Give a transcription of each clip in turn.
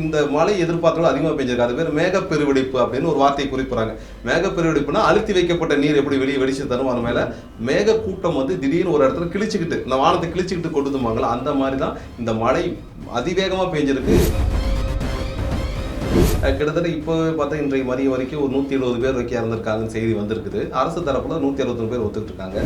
இந்த மழை எதிர்பார்த்தோட அதிகமாக பெஞ்சிருக்கு. அது பேர் மேகப்பெருவெடிப்பு அப்படின்னு ஒரு வார்த்தையை குறிப்பிட்றாங்க. மேகப்பெருவெடிப்புனா அழுத்தி வைக்கப்பட்ட நீர் எப்படி வெளியே வெடிச்சு தரும் அது மேலே மேக கூட்டம் வந்து திடீர்னு ஒரு இடத்துல கிழிச்சுக்கிட்டு இந்த வானத்தை கிழிச்சுக்கிட்டு கொண்டுதுமாங்களா அந்த மாதிரி தான் இந்த மழை அதிவேகமாக பெஞ்சிருக்கு. கிட்டத்தட்ட இப்போ பார்த்தா இன்றைய மதியம் வரைக்கும் ஒரு நூற்றி எழுபது பேர் வைக்க இறந்துருக்காங்கன்னு செய்தி வந்திருக்குது. அரசு தரப்புல நூற்றி அறுபத்தொன்று பேர் ஒத்துக்கிட்டு இருக்காங்க.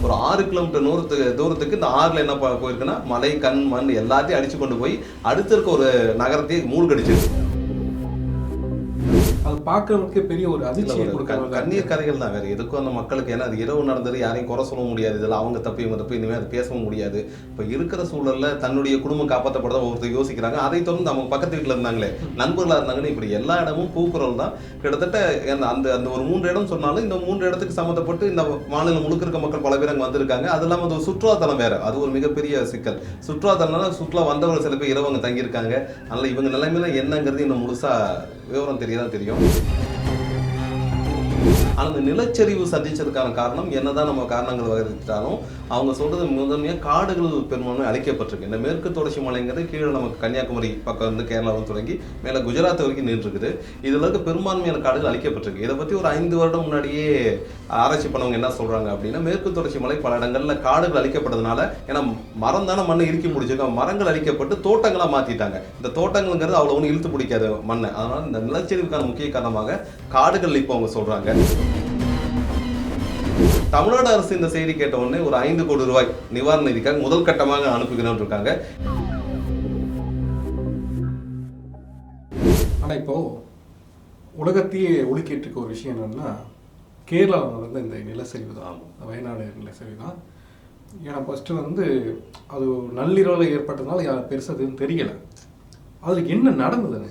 ஒரு ஆறு கிலோமீட்டர் தூரத்துக்கு தூரத்துக்கு இந்த ஆறில் என்ன ப- போயிருக்குன்னா மலை கண் மண் எல்லாத்தையும் அடித்து கொண்டு போய் அடுத்து இருக்க ஒரு நகரத்தையே மூழ்கடிச்சிருக்கு பார்க்கறதுக்கு பெரிய ஒரு தான் கண்ணீர். கதைகள் தான் வேற. எதுக்கும் அந்த மக்களுக்கு ஏன்னா அது இரவு நடந்தது யாரையும் குறை சொல்ல முடியாது. இதெல்லாம் அவங்க தப்பு இவங்க தப்பு இனிமேல் அது பேசவும் முடியாது. இப்போ இருக்கிற சூழல்ல தன்னுடைய குடும்பம் காப்பாற்றப்பட ஒருத்தர் யோசிக்கிறாங்க. அதை தொடர்ந்து அவங்க பக்கத்து வீட்டில் இருந்தாங்களே நண்பர்களாக இருந்தாங்கன்னு இப்படி எல்லா இடமும் கூக்குரல் தான். கிட்டத்தட்ட அந்த அந்த ஒரு மூன்று இடம் சொன்னாலும் இந்த மூன்று இடத்துக்கு சம்மந்தப்பட்டு இந்த மாநிலம் முழுக்க இருக்க மக்கள் பல பேர் அங்கே வந்திருக்காங்க. அது இல்லாமல் அது ஒரு சுற்றுலாத்தலம் வேற. அது ஒரு மிகப்பெரிய சிக்கல். சுற்றுலாத்தலம்னா சுற்றுலா வந்தவங்க சில பேர் இரவு அங்கே தங்கியிருக்காங்க. அதனால இவங்க நிலைமையில என்னங்கிறது இன்னும் முழுசா விவரம் தெரியதான் தெரியும் ஆனால் அந்த நிலச்சரிவு சந்திச்சதுக்கான காரணம் என்னதான் நம்ம காரணங்கள் வகித்தாலும் அவங்க சொல்றது முதன்மையாக காடுகள் பெரும்பான்மை அழிக்கப்பட்டிருக்கு. இந்த மேற்கு தொடர்ச்சி மலைங்கிறது கீழே நமக்கு கன்னியாகுமரி பக்கம் வந்து கேரளாவும் தொடங்கி மேலே குஜராத் வரைக்கும் நின்றுருக்குது. இதில் இருக்க பெரும்பான்மையான காடுகள் அழிக்கப்பட்டிருக்கு. இதை பற்றி ஒரு ஐந்து வருடம் முன்னாடியே ஆராய்ச்சி பண்ணவங்க என்ன சொல்றாங்க அப்படின்னா மேற்கு தொடர்ச்சி மலை பல இடங்களில் காடுகள் அழிக்கப்பட்டதுனால ஏன்னா மரம் தானே மண்ணை இறுக்கி முடிச்சிருக்கோம். மரங்கள் அழிக்கப்பட்டு தோட்டங்களாக மாற்றிட்டாங்க இந்த தோட்டங்கள்ங்கிறது அவ்வளோ ஒன்றும் இழுத்து பிடிக்காது மண்ணை. அதனால் இந்த நிலச்சரிவுக்கான முக்கிய காரணமாக காடுகள் இப்போ அவங்க சொல்கிறாங்க தமிழ்நாடு அரசு இந்த செய்தி கேட்ட உடனே ஒரு ஐந்து கோடி ரூபாய் நிவாரண நிதிக்காக முதல் கட்டமாக அனுப்புகிறோம் இருக்காங்க. ஆனா இப்போ உலகத்தையே ஒழுக்கிட்டு இருக்க ஒரு விஷயம் என்னன்னா கேரளாவில் நடந்த இந்த நிலச்சரிவு தான். வயநாடு நிலச்சரிவு தான். ஏன்னா ஃபஸ்ட்டு வந்து அது நள்ளிரவில் ஏற்பட்டதுனால யார் பெருசாக எதுவும் தெரியலை. அதுக்கு என்ன நடந்ததுன்னு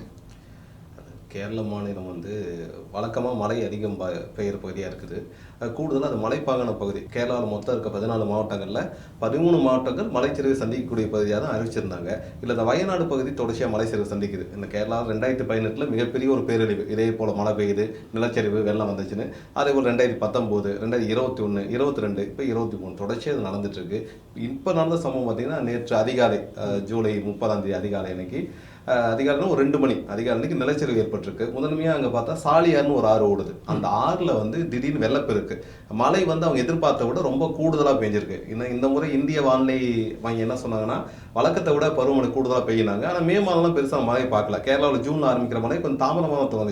கேரள மாநிலம் வந்து வழக்கமாக மழை அதிகம் ப- பெய்யுற பகுதியாக இருக்குது. கூடுதலாக அது மலைப்பாங்கான பகுதி. கேரளாவில் மொத்தம் இருக்க பதினாலு மாவட்டங்களில் பதிமூணு மாவட்டங்கள் மலைச்சரிவை சந்திக்கக்கூடிய பகுதியாக தான் அறிவிச்சிருந்தாங்க. இல்லை இந்த வயநாடு பகுதி தொடர்ச்சியாக மலைச்சரிவு சந்திக்குது. இந்த கேரளாவில் ரெண்டாயிரத்தி பதினெட்டில் மிகப்பெரிய ஒரு பேரழிவு. இதே போல் மழை பெய்யுது நிலச்சரிவு வெள்ளம் வந்துச்சுன்னு. அதே போல் ரெண்டாயிரத்தி பத்தொம்போது ரெண்டாயிரத்தி இருபத்தி ஒன்று இருபத்தி ரெண்டு இப்போ இருபத்தி மூணு தொடர்ச்சியாக அது நடந்துட்டு இருக்கு. இப்போ நடந்த சம்பவம் பார்த்தீங்கன்னா நேற்று அதிகாலை ஜூலை முப்பதாம் தேதி அதிகாலை அன்னைக்கு அஹ் ஒரு ரெண்டு மணி. அதிகாலை நிலச்சரிவு ஏற்பட்டிருக்கு. முதன்மையாக அங்கே பார்த்தா சாலியார்னு ஒரு ஆறு ஓடுது. அந்த ஆறில் வந்து திடீர்னு வெள்ளப்பெருக்கு மழை வந்து அவங்க எதிர்பார்த்த விட ரொம்ப கூடுதலாக பெஞ்சிருக்கு. இன்னும் இந்த முறை இந்திய வானிலை மையம் என்ன சொன்னாங்கன்னா வழக்கத்தை விட பருவமழை கூடுதலாக பெய்யினாங்க. ஆனால் மே மாதம்லாம் பெருசாக மழை பார்க்கல. கேரளாவில் ஜூனில் ஆரம்பிக்கிற மழை கொஞ்சம் தாமதமாக தான்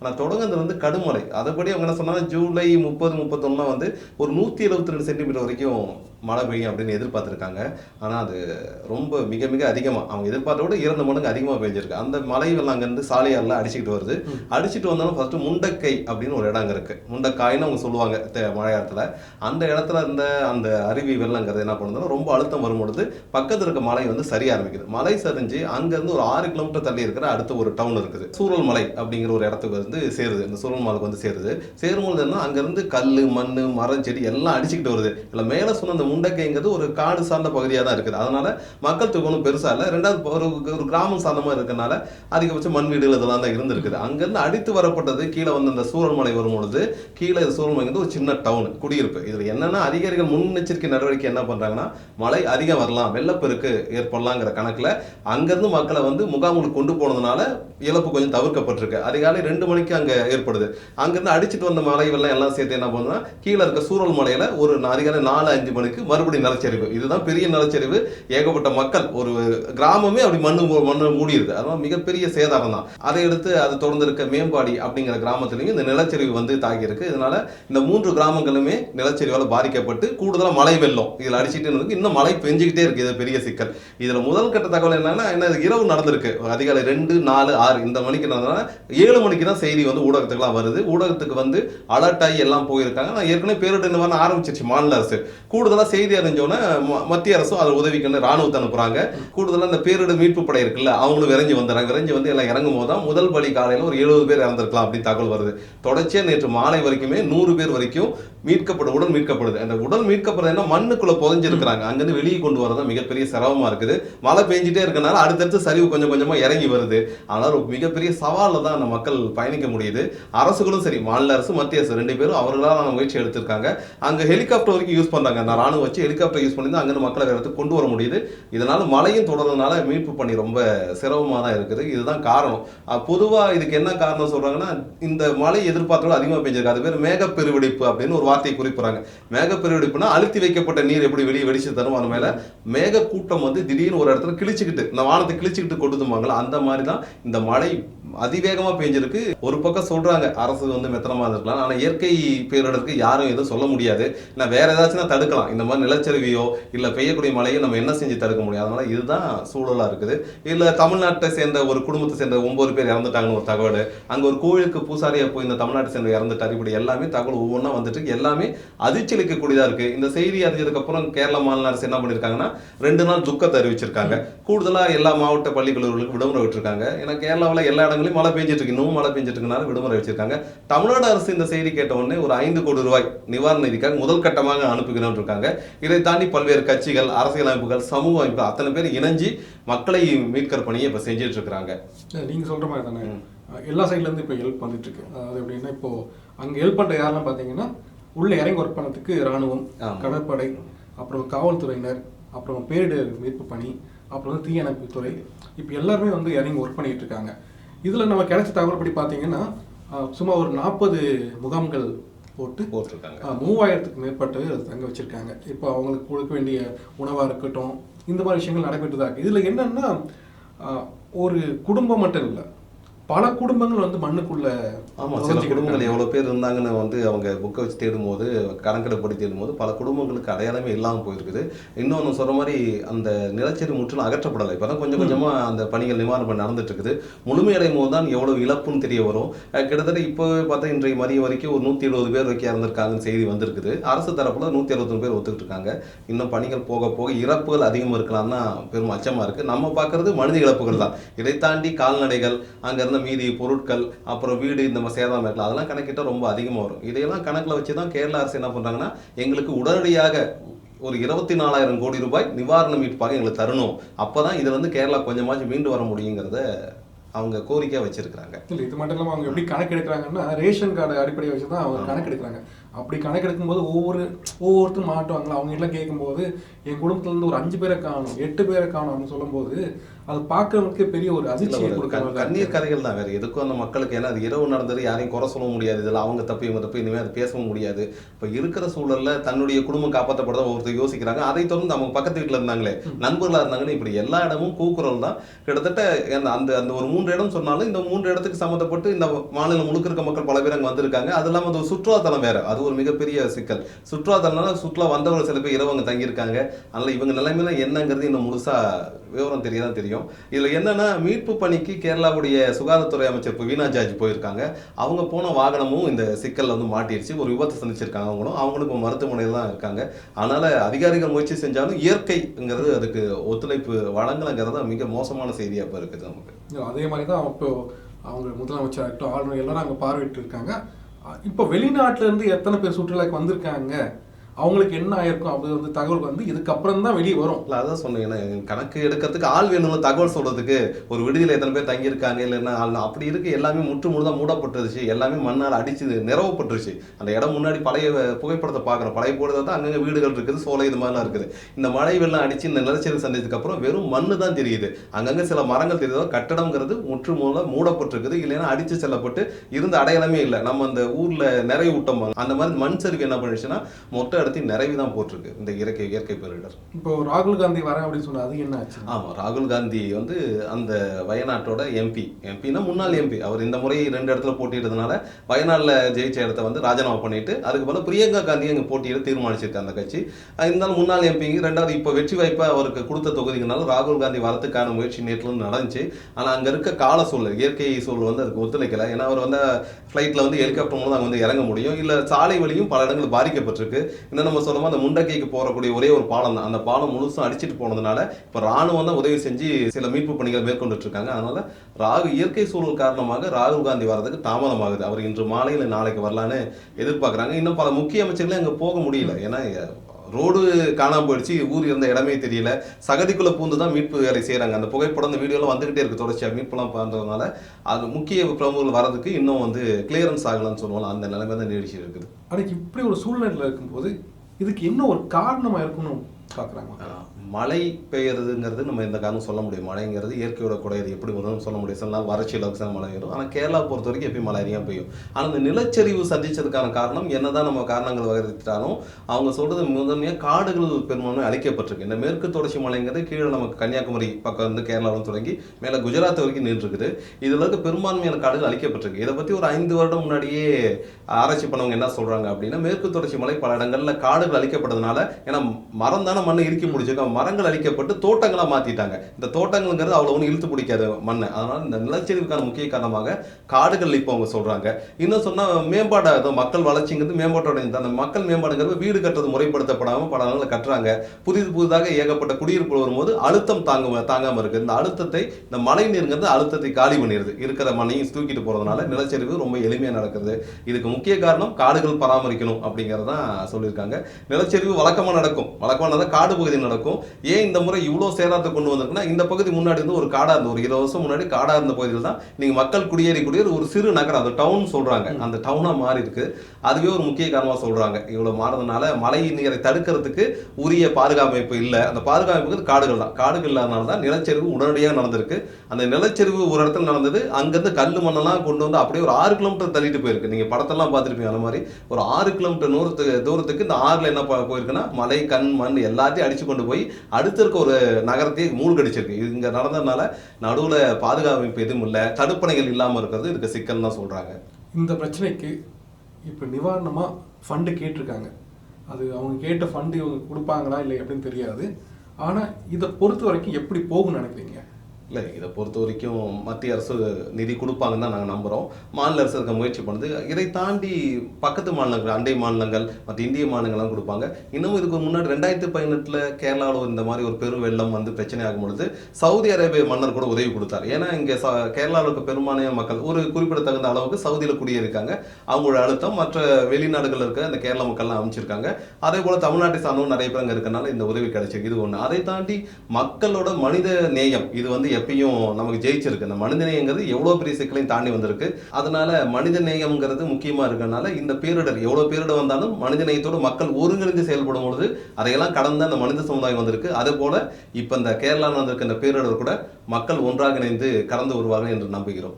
ஆனால் தொடங்குறது வந்து கடுமழை. அதைப்படி அவங்க என்ன சொன்னாங்க ஜூலை முப்பது முப்பத்தொன்னா வந்து ஒரு நூற்றி எழுபத்தி ரெண்டு சென்டிமீட்டர் வரைக்கும் மழை பெய்யும் அப்படின்னு எதிர்பார்த்துருக்காங்க. ஆனால் அது ரொம்ப மிக மிக அதிகமாக அவங்க எதிர்பார்த்த விட இரண்டு மடங்கு அதிகமாக பெஞ்சிருக்கு. அந்த மலை வெள்ளம் அங்கேருந்து சாலையாரில் அடிச்சுக்கிட்டு வருது. அடிச்சுட்டு வந்தாலும் ஃபர்ஸ்ட் முண்டக்கை அப்படின்னு ஒரு இடம் அங்கே இருக்கு. முண்டக்காய்னு அவங்க சொல்லுவாங்க தே- மழையாரத்தில் அந்த இடத்துல இருந்த அந்த அருவி வெள்ளங்கிறது என்ன பண்ணுதுன்னா ரொம்ப அழுத்தம் வரும்பொழுது பக்கத்தில் இருக்க மலை வந்து சரிய ஆரம்பிக்குது. மலை சரிஞ்சு அங்கேருந்து ஒரு ஆறு கிலோமீட்டர் தள்ளி இருக்கிற அடுத்த ஒரு டவுன் இருக்குது. சூரல் மலை அப்படிங்கிற ஒரு இடத்துக்கு வந்து சேருது. இந்த சூரல் மலைக்கு வந்து சேருது. சேரும்பொழுது என்ன அங்கேருந்து கல் மண் மரம் செடி எல்லாம் அடிச்சுக்கிட்டு வருது. இல்லை மேலே சொன்ன அந்த முண்டக்கைங்கிறது ஒரு காடு சார்ந்த பகுதியாக தான் இருக்குது. அதனால மக்கள் தொகை ஒன்றும் பெருசா இல்லை. ரெண்டாவது ஒரு ஒரு கிராமம் சார்ந்த மாதிரி இருக்கனால அதிகபட்சம் மண் வீடுகள் இதெல்லாம் தான் இருந்திருக்குது. அங்கேருந்து அடித்து வரப்பட்டது கீழே வந்து அந்த சூரல் மலை வரும்பொழுது கீழே சூரல் ஒரு சின்ன டவுன் குடியிருப்பு. இதில் என்னென்னா அதிகாரிகள் முன்னெச்சரிக்கை நடவடிக்கை என்ன பண்றாங்கன்னா மழை அதிகம் வரலாம் வெள்ளப்பெருக்கு ஏற்படலாங்கிற கணக்கில் அங்கேருந்து மக்களை வந்து முகாம்களுக்கு கொண்டு போனதுனால இழப்பு கொஞ்சம் தவிர்க்கப்பட்டிருக்கு. அதிகாலை ரெண்டு மணிக்கு அங்கே ஏற்படுது. அங்கேருந்து அடிச்சிட்டு வந்த மலை வெள்ளம் எல்லாம் சேர்த்து என்ன பண்ணுன்னா கீழே இருக்க சூரல் மலையில் ஒரு அதிகாலை நாலு அஞ்சு மணிக்கு மறுபடியும் நிலச்சரிவு. இதுதான் பெரிய நிலச்சரிவு. ஏகப்பட்ட மக்கள் ஒரு கிராமமே அப்படி மண்ணு மண்ணு மூடிடுது அதனால மிகப்பெரிய சேதாரம் தான். அதை எடுத்து அது தொடர்ந்து இருக்க மேம்பாடி அப்படிங்கிற கிராமத்திலையும் இந்த நிலச்சரிவு வந்து தாக்கியிருக்கு. இதனால இந்த மூன்று கிராமங்களுமே நிலச்சரிவால் பாதிக்கப்பட்டு கூடுதலாக மழை வெள்ளம். இதில் அடிச்சுட்டு இருக்கு இன்னும் மழை பெஞ்சுக்கிட்டே இருக்கு. இது பெரிய சிக்கல். இதில் முதல் கட்ட தகவல் என்னன்னா என்ன இரவு நடந்திருக்கு. அதிகாலை ரெண்டு நாலு ஆறு இந்த மணிக்கு நடந்ததுனால ஏழு மணிக்கு தான் செய்தி வந்து ஊடகத்துக்குலாம் வருது. ஊடகத்துக்கு வந்து அலர்ட் ஆகி எல்லாம் போயிருக்காங்க. நான் ஏற்கனவே பேரிடர் நிவாரணம் ஆரம்பிச்சிருச்சு மாநில அரசு. இதெல்லாம் செய்தி அறிஞ்சோன்னே மத்திய அரசும் அதை உதவிக்குன்னு ராணுவத்தை அனுப்புறாங்க. கூடுதலா இந்த பேரிடர் மீட்பு படை இருக்குல்ல அவங்களும் விரைஞ்சு வந்துடுறாங்க. விரைஞ்சு வந்து எல்லாம் இறங்கும் போது தான் முதல் பலி காலையில ஒரு எழுபது பேர் இறந்துருக்கலாம் அப்படின்னு தகவல் வருது. தொடர்ச்சியாக நேற்று மாலை வரைக்குமே நூறு பேர் வரைக்கும் மீட்கப்படும் உடல் மீட்கப்படுது. அந்த உடல் மீட்கப்படுறது மண்ணுக்குள்ள புதைஞ்சிருக்கிறாங்க அங்கிருந்து வெளியே கொண்டு வரது மிகப்பெரிய சிரமமா இருக்குது. மழை பெஞ்சிட்டே இருக்கனால அடுத்தடுத்து சரிவு கொஞ்சம் கொஞ்சமா இறங்கி வருது. ஆனால் ஒரு மிகப்பெரிய சவாலில் தான் அந்த மக்கள் பயணிக்க முடியுது. அரசுகளும் சரி மாநில அரசு மத்திய அரசு ரெண்டு பேரும் அவர்களால் முயற்சி எடுத்திருக்காங்க. அங்க ஹெலிகாப்டர் வரைக்கும் யூஸ் பண்றாங்க. அந்த ராணுவ ராணுவம் வச்சு ஹெலிகாப்டர் யூஸ் பண்ணி தான் அங்கேருந்து மக்களை வேற கொண்டு வர முடியுது. இதனால் மழையும் தொடர்றதுனால மீட்பு பணி ரொம்ப சிரமமாக தான் இருக்குது. இதுதான் காரணம். பொதுவாக இதுக்கு என்ன காரணம் சொல்கிறாங்கன்னா இந்த மழை எதிர்பார்த்தோட அதிகமாக பெஞ்சிருக்கு. அது பேர் மேகப்பெருவெடிப்பு அப்படின்னு ஒரு வார்த்தையை குறிப்பிடுறாங்க. மேகப்பெருவெடிப்புனா அழுத்தி வைக்கப்பட்ட நீர் எப்படி வெளியே வெடிச்சு தரும் அது மேலே மேக கூட்டம் வந்து திடீர்னு ஒரு இடத்துல கிழிச்சிக்கிட்டு இந்த வானத்தை கிழிச்சுக்கிட்டு கொட்டுதுமாங்களா அந்த மாதிரி தான் இந்த மழை அதிவேகமா பெஞ்சிருக்கு. ஒரு பக்கம் சொல்றாங்க அரசு வந்து மெத்தனமா இருந்திருக்கலாம். ஆனா இயற்கை பேரிடருக்கு யாரும் எதுவும் சொல்ல முடியாது. நான் வேற ஏதாச்சும் தடுக்கலாம். இந்த மாதிரி நிலச்சரிவையோ இல்ல பெய்யக்கூடிய மழையோ நம்ம என்ன செஞ்சு தடுக்க முடியும்? அதனால இதுதான் சூழலா இருக்குது. இல்ல தமிழ்நாட்டை சேர்ந்த ஒரு குடும்பத்தை சேர்ந்த ஒன்பது பேர் இறந்துட்டாங்கன்னு ஒரு தகவல். அங்க ஒரு கோயிலுக்கு பூசாரியா போய் இந்த தமிழ்நாட்டை சேர்ந்த இறந்துட்டாரு. இப்படி எல்லாமே தகவல் ஒவ்வொன்றா வந்துட்டு. எல்லாமே அதிர்ச்சியளிக்கக்கூடியதா இருக்கு. இந்த செய்தி அறிஞ்சதுக்கு அப்புறம் கேரள மாநில அரசு என்ன பண்ணிருக்காங்கன்னா ரெண்டு நாள் துக்கத்தை அறிவிச்சிருக்காங்க. கூடுதலா எல்லா மாவட்ட பள்ளி கல்லூரிகளுக்கு விடுமுறை விட்டுருக்காங்க. ஏன்னா கேரளாவுல எல்லா இடங்களையும் மழை பெஞ்சிட்டு இருக்கு. இன்னும் மழை பெஞ்சிட்டு இருக்கனால விடுமுறை வச்சிருக்காங்க. தமிழ்நாடு அரசு இந்த செய்தி கேட்ட உடனே ஒரு ஐந்து கோடி ரூபாய் நிவாரண நிதிக்காக முதல் கட்டமாக அனுப்புகிறோம் இருக்காங்க. இதை தாண்டி பல்வேறு கட்சிகள் அரசியல் அமைப்புகள் சமூக அமைப்புகள் அத்தனை பேர் இணைஞ்சு மக்களை மீட்கிற பணியை இப்ப செஞ்சுட்டு இருக்காங்க நீங்கள் சொல்கிற மாதிரி தானே. எல்லா சைட்லேருந்து இப்போ ஹெல்ப் வந்துட்டு இருக்கு. அதாவது எப்படின்னா இப்போ அங்கே ஹெல்ப் பண்ணுற யாரெல்லாம் பார்த்தீங்கன்னா உள்ள இறங்கி ஒர்க் பண்ணதுக்கு ராணுவம். கடற்படை அப்புறம் காவல்துறையினர் அப்புறம் பேரிடர் மீட்பு பணி அப்புறம் வந்து தீயணைப்பு துறை இப்போ எல்லாருமே வந்து இறங்கி ஒர்க் பண்ணிட்டு இருக்காங்க. இதில் நம்ம கிடைச்ச தகவல் படி பார்த்தீங்கன்னா சும்மா ஒரு நாற்பது முகாம்கள் போட்டு போட்டிருக்காங்க. மூவாயிரத்துக்கு மேற்பட்டு அது தங்க வச்சிருக்காங்க. இப்போ அவங்களுக்கு கொடுக்க வேண்டிய உணவாக இருக்கட்டும் இந்த மாதிரி விஷயங்கள் நடைபெற்று தான் இருக்கு. இதில் என்னன்னா ஒரு குடும்பம் மட்டும் இல்லை பல குடும்பங்கள் வந்து மண்ணுக்குள்ள ஆமா சில குடும்பங்கள். எவ்வளவு பேர் இருந்தாங்கன்னு வந்து அவங்க புக்கை வச்சு தேடும்போது கணக்கெடுப்படி தேடும்போது பல குடும்பங்களுக்கு அடையாளமே இல்லாமல் போயிருக்குது. இன்னொன்று சொல்ற மாதிரி அந்த நிலச்சரி முற்றிலும் அகற்றப்படலை. இப்பதான் கொஞ்சம் கொஞ்சமா அந்த பணிகள் நிவாரணம் பண்ணி நடந்துட்டு இருக்குது முழுமையடையும் போது தான் எவ்வளவு இழப்புன்னு தெரிய வரும். கிட்டத்தட்ட இப்போ பார்த்தா இன்றைய மதியம் வரைக்கும் ஒரு நூத்தி எழுபது பேர் வரைக்கும் இறந்திருக்காங்கன்னு செய்தி வந்திருக்குது. அரசு தரப்புல நூத்தி அறுபத்தொன்று பேர் ஒத்துக்கிட்டு இருக்காங்க. இன்னும் பணிகள் போக போக இறப்புகள் அதிகமாக இருக்கலாம் தான் பெரும் அச்சமா இருக்கு. நம்ம பார்க்கறது மனித இழப்புகள் தான். இதை தாண்டி கால்நடைகள் அங்க இருந்த மீதி பொருட்கள் அப்புறம் வீடு இந்த மாதிரி சேதம் இருக்கலாம் அதெல்லாம் கணக்கிட்டா ரொம்ப அதிகமாக வரும். இதையெல்லாம் கணக்குல வச்சு தான் கேரள அரசு என்ன பண்றாங்கன்னா எங்களுக்கு உடனடியாக ஒரு இருபத்தி நாலாயிரம் கோடி ரூபாய் நிவாரண மீட்பாக எங்களுக்கு தரணும். அப்பதான் இதுல இருந்து கேரளா கொஞ்சமாச்சும் மீண்டு வர முடியுங்கிறத அவங்க கோரிக்கையா வச்சிருக்கிறாங்க. இல்லை இது மட்டும் இல்லாமல் அவங்க எப்படி கணக்கு எடுக்கிறாங்கன்னா ரேஷன் கார்டு அடிப்படையை வச்சு தான் அவங்க கணக்கு எடுக்கிறாங்க அப்படி கணக்கு எடுக்கும்போது ஒவ்வொரு ஒவ்வொருத்தரும் மாட்டுவாங்களா? அவங்க எல்லாம் கேட்கும்போது என் குடும்பத்துல இருந்து ஒரு அஞ்சு பேரை காணும் எட்டு பேரை காணும் அப்படின்னு சொல்லும்போது அது பார்க்கறவங்களுக்கு பெரிய ஒரு மாதிரி தான் கண்ணீர். கதைகள் தான் வேற. எதுக்கும் அந்த மக்களுக்கு ஏன்னா அது இரவு நடந்தது யாரையும் குறை சொல்ல முடியாது. இதெல்லாம் அவங்க தப்பு இவங்க தப்பு இனிமேல் அது பேசவும் முடியாது. இப்போ இருக்கிற சூழல்ல தன்னுடைய குடும்பம் காப்பாற்றப்பட ஒருத்தர் யோசிக்கிறாங்க. அதை தொடர்ந்து அவங்க பக்கத்து வீட்டில் இருந்தாங்களே நண்பர்களா இருந்தாங்கன்னு இப்படி எல்லா இடமும் கூக்குரல் தான். கிட்டத்தட்ட அந்த- அந்த அந்த ஒரு மூன்று இடம் சொன்னாலும் இந்த மூன்று இடத்துக்கு சம்மந்தப்பட்டு இந்த மாநிலம் முழுக்க இருக்க மக்கள் பல பேர் அங்கே வந்திருக்காங்க. அது இல்லாமல் அது ஒரு சுற்றுலாத்தலம் வேற. அது ஒரு மிகப்பெரிய சிக்கல். சுற்றுலாத்தலம்னால சுற்றுலா வந்தவங்க சில பேர் இரவு அங்கே தங்கியிருக்காங்க. அதனால் இவங்க நிலைமையில என்னங்கிறது இன்னும் முழுசா விவரம் தெரியதான் தெரியும். இதில் என்னன்னா மீட்பு பணிக்கு கேரளாவுடைய சுகாதாரத்துறை அமைச்சர் இப்போ வீணா ஜார்ஜ் போயிருக்காங்க. அவங்க போன வாகனமும் இந்த சிக்கலில் வந்து மாட்டிருச்சு. ஒரு விபத்து சந்திச்சிருக்காங்க அவங்களும். அவங்களும் இப்போ மருத்துவமனையில் தான் இருக்காங்க. அதனால அதிகாரிகள் முயற்சி செஞ்சாலும் இயற்கைங்கிறது அதுக்கு ஒத்துழைப்பு வழங்கலைங்கிறது மிக மோசமான செய்தியாக இப்போ இருக்குது நமக்கு. அதே மாதிரி தான் இப்போ அவங்க முதலமைச்சர் ஆகட்டும் ஆளுநர் எல்லாரும் அங்கே பார்வையிட்டு இருக்காங்க இப்போ வெளிநாட்டிலேருந்து எத்தனை பேர் சுற்றுலாக்கு வந்திருக்காங்க? அவங்களுக்கு என்ன ஆயிருக்கும் அப்படி வந்து தகவல் வந்து இதுக்கப்புறம் தான் வெளியே வரும். இல்லை அதான் சொன்னீங்கன்னா கணக்கு எடுக்கிறதுக்கு ஆள் வேணும்ல தகவல் சொல்றதுக்கு ஒரு விடுதியில் எத்தனை பேர் தங்கியிருக்காங்க இல்லைன்னா ஆள் அப்படி இருக்கு எல்லாமே முற்று முழுதாக மூடப்பட்டுருச்சு எல்லாமே மண்ணால் அடிச்சு நிறவப்பட்டுருச்சு அந்த இடம் முன்னாடி பழைய புகைப்படத்தை பார்க்குறோம் பழைய போடுறது தான் அங்கங்கே வீடுகள் இருக்குது சோலை இது மாதிரிலாம் இருக்குது. இந்த மழை வெள்ளம் அடிச்சு இந்த நிலச்சரிவு சந்திச்சதுக்கப்புறம் வெறும் மண்ணு தான் தெரியுது. அங்கங்கே சில மரங்கள் தெரியுதோ கட்டடங்கிறது முற்று முழுதாக மூடப்பட்டிருக்குது இல்லைன்னா அடித்து செல்லப்பட்டு இருந்த அடையாளமே இல்லை. நம்ம அந்த ஊரில் நிறைய விட்டோம் அந்த மாதிரி மண் சரிவு என்ன பண்ணுச்சுன்னா மொட்டை இடத்தையும் நிறைவு தான் போட்டிருக்கு இந்த இயற்கை இயற்கை பேரிடர். இப்போ ராகுல் காந்தி வரேன் அப்படின்னு சொன்னா அது என்ன ஆச்சு? ஆமா ராகுல் காந்தி வந்து அந்த வயநாட்டோட எம்பி எம்பினா முன்னாள் எம்பி அவர் இந்த முறை ரெண்டு இடத்துல போட்டியிட்டதுனால வயநாடுல ஜெயிச்ச இடத்த வந்து ராஜினாமா பண்ணிட்டு அதுக்கு பதிலா பிரியங்கா காந்தி அங்க போட்டியிட தீர்மானிச்சிருக்கு அந்த கட்சி. இருந்தாலும் முன்னாள் எம்பிங்க ரெண்டாவது இப்போ வெற்றி வாய்ப்பை அவருக்கு கொடுத்த தொகுதிகளால ராகுல் காந்தி வரதுக்கான முயற்சி நேற்று நடந்துச்சு. ஆனா அங்க இருக்க கால சூழல் இயற்கை சூழல் வந்து அதுக்கு ஒத்துழைக்கல. ஏன்னா அவர் வந்து ஃப்ளைட்ல வந்து ஹெலிகாப்டர் மூலம் அங்க வந்து இறங்க முடியும். இல்ல சாலை வழியும் பல இடங்கள் பாதிக்கப்பட்டிருக்கு. இன்னும் நம்ம சொல்லும்போது அந்த முண்டக்கைக்கு போறக்கூடிய ஒரே ஒரு பாலம் தான். அந்த பாலம் முழுசும் அடிச்சிட்டு போனதுனால இப்ப ராணுவம் தான் உதவி செஞ்சு சில மீட்பு பணிகள் மேற்கொண்டுட்டு இருக்காங்க அதனால ராகு இயற்கை சூழல் காரணமாக ராகுல் காந்தி வர்றதுக்கு தாமதமாகுது. அவர் இன்று மாலையில் நாளைக்கு வரலான்னு எதிர்பார்க்குறாங்க. இன்னும் பல முக்கிய அமைச்சர்களும் அங்க போக முடியல. ஏன்னா ரோடு காணாம போயிடுச்சு ஊர் இருந்த இடமே தெரியல. சகதிக்குள்ள பூந்து தான் மீட்பு வேலை செய்றாங்க. அந்த புகைப்படம் அந்த வீடியோலாம் வந்துகிட்டே இருக்கு தொடர்ச்சியா. மீட்புலாம் பண்றதுனால அது முக்கிய பிரமுகர்கள் வரதுக்கு இன்னும் வந்து கிளியரன்ஸ் ஆகலன்னு சொல்லுவோம் அந்த நிலைமை தான் நீடிச்சு இருக்குது. ஆனால் இப்படி ஒரு சூழ்நிலையில் இருக்கும்போது இதுக்கு என்ன ஒரு காரணமா இருக்குன்னு பார்க்குறாங்க மழை பெய்யறதுங்கிறது நம்ம இந்த காரணம் சொல்ல முடியும். மழைங்கிறது இயற்கையோட குறையது எப்படி வரும்னு சொல்ல முடியும்? சில நாள் வறட்சி அளவுக்கு சில மழை வரும் ஆனால் கேரளா பொறுத்த வரைக்கும் எப்பயும் மழை அதிகம் பெய்யும். ஆனால் இந்த நிலச்சரிவு சந்திச்சதுக்கான காரணம் என்னதான் நம்ம காரணங்கள் வகைத்தாலும் அவங்க சொல்றது முதன்மையாக காடுகள் பெரும்பான்மை அழிக்கப்பட்டிருக்கு. இந்த மேற்கு தொடர்ச்சி மலைங்கிறது கீழே நமக்கு கன்னியாகுமரி பக்கம் வந்து கேரளாவில் தொடங்கி மேலே குஜராத் வரைக்கும் நின்றுருக்குது இதில் இருக்க பெரும்பான்மையான காடுகள் அழிக்கப்பட்டிருக்கு. இதை பற்றி ஒரு ஐந்து வருடம் முன்னாடியே ஆராய்ச்சி பண்ணவங்க என்ன சொல்கிறாங்க அப்படின்னா மேற்கு தொடர்ச்சி மலை பல இடங்களில் காடுகள் அழிக்கப்பட்டதுனால ஏன்னா மரம் தானே மண்ணை இறுக்கி முடிச்சிருக்கோம் மரங்கள் அழிக்கப்பட்டு தோட்டங்களாக மாற்றிட்டாங்க இந்த தோட்டங்கள்ங்கிறது அவ்வளோ ஒன்றும் இழுத்து பிடிக்காது மண்ணை. அதனால் இந்த நிலச்சரிவுக்கான முக்கிய காரணமாக காடுகள் இப்போ அவங்க சொல்கிறாங்க இன்னும் சொன்னால் மேம்பாடு அது மக்கள் வளர்ச்சிங்கிறது மேம்பாட்டோட இந்த அந்த மக்கள் மேம்பாடுங்கிறது வீடு கட்டுறது முறைப்படுத்தப்படாமல் பல நாளில் கட்டுறாங்க. புதிது புதிதாக ஏகப்பட்ட குடியிருப்பு வரும்போது அழுத்தம் தாங்க தாங்காமல் இருக்குது இந்த அழுத்தத்தை இந்த மழை நீருங்கிறது அழுத்தத்தை காலி பண்ணிடுது இருக்கிற மண்ணையும் தூக்கிட்டு போகிறதுனால நிலச்சரிவு ரொம்ப எளிமையாக நடக்குது. இதுக்கு முக்கிய காரணம் காடுகள் பராமரிக்கணும் அப்படிங்கிறதான் சொல்லியிருக்காங்க. நிலச்சரிவு வழக்கமாக நடக்கும். வழக்கமாக காடு பகுதி நடக்கும். ஏன் இந்த முறை இவ்வளோ சேதாரத்தை கொண்டு வந்திருக்குன்னா இந்த பகுதி முன்னாடி இருந்து ஒரு காடா இருந்த ஒரு இருபது வருஷம் முன்னாடி காடா இருந்த பகுதியில் தான் நீங்க மக்கள் குடியேறி குடியேறி ஒரு சிறு நகரம் அந்த டவுன் சொல்றாங்க. அந்த டவுனா மாறி இருக்கு. அதுவே ஒரு முக்கிய காரணமா சொல்றாங்க. இவ்வளவு மாறதுனால மழை நீரை தடுக்கிறதுக்கு உரிய பாதுகாப்பு இல்லை. அந்த பாதுகாப்புக்கு காடுகள் தான். காடுகள் இல்லாதனால தான் நிலச்சரிவு உடனடியாக நடந்திருக்கு. அந்த நிலச்சரிவு ஒரு இடத்துல நடந்தது அங்கிருந்து கல் மண்ணெல்லாம் கொண்டு வந்து அப்படியே ஒரு ஆறு கிலோமீட்டர் தள்ளிட்டு போயிருக்கு. நீங்க படத்தெல்லாம் பார்த்துருப்பீங்க அந்த மாதிரி. ஒரு ஆறு கிலோமீட்டர் தூரத்துக்கு தூரத்துக்கு இந்த ஆறுல என்ன போயிருக்குன்னா மலை கண் மண் எல்லாத்தையும் அடிச்சு கொண்டு போய் அடுத்து இருக்க ஒரு நகரத்தையே மூழ்கடிச்சிருக்கு. இங்கே இங்க நடந்ததுனால நடுவுல பாதுகாப்பு எதுவும் இல்லை. தடுப்பணைகள் இல்லாமல் இருக்கிறது இதுக்கு சிக்கல் தான் சொல்றாங்க. இந்த பிரச்சனைக்கு இப்போ நிவாரணமாக ஃபண்டு கேட்டிருக்காங்க. அது அவங்க கேட்ட ஃபண்டு இவங்க கொடுப்பாங்களா இல்லை எப்படின்னு தெரியாது. ஆனால் இதை பொறுத்த வரைக்கும் எப்படி போகும்னு நினைக்கிறீங்க? இல்லை இதை பொறுத்த வரைக்கும் மத்திய அரசு நிதி கொடுப்பாங்கன்னு தான் நாங்கள் நம்புகிறோம் மாநில அரசு இருக்க முயற்சி பண்ணுது. இதை தாண்டி பக்கத்து மாநிலங்கள் அண்டை மாநிலங்கள் மற்ற இந்திய மாநிலங்கள்லாம் கொடுப்பாங்க. இன்னமும் இதுக்கு முன்னாடி ரெண்டாயிரத்தி பதினெட்டில் கேரளாவில் இந்த மாதிரி ஒரு பெரு வெள்ளம் வந்து பிரச்சனையாகும் பொழுது சவுதி அரேபிய மன்னர் கூட உதவி கொடுத்தார். ஏன்னா இங்கே ச கேரளாவில் இருக்க பெரும்பான்மையான மக்கள் ஒரு குறிப்பிடத்தகுந்த அளவுக்கு சவுதியில் குடியிருக்காங்க. அவங்களோட அழுத்தம் மற்ற வெளிநாடுகளில் இருக்க இந்த கேரள மக்கள்லாம் அமைச்சிருக்காங்க அதே போல் தமிழ்நாட்டை சார்ந்தவங்க நிறைய பேர் அங்கே இருக்கனால இந்த உதவி கிடைச்சிருக்கு. இது ஒன்று அதை தாண்டி மக்களோட மனித நேயம் இது வந்து எப்பயும் நமக்கு ஜெயிச்சிருக்கு. இந்த மனித நேயங்கிறது எவ்வளோ பெரிய சிக்கலையும் தாண்டி வந்திருக்கு. அதனால மனித நேயம்ங்கிறது முக்கியமாக இருக்கிறனால இந்த பேரிடர் எவ்வளோ பேரிடர் வந்தாலும் மனித நேயத்தோடு மக்கள் ஒருங்கிணைந்து செயல்படும் பொழுது அதையெல்லாம் கடந்த அந்த மனித சமுதாயம் வந்திருக்கு. அதே போல் இப்போ இந்த கேரளாவில் வந்திருக்க இந்த பேரிடர் கூட மக்கள் ஒன்றாக இணைந்து கடந்து வருவார்கள் என்று நம்புகிறோம்.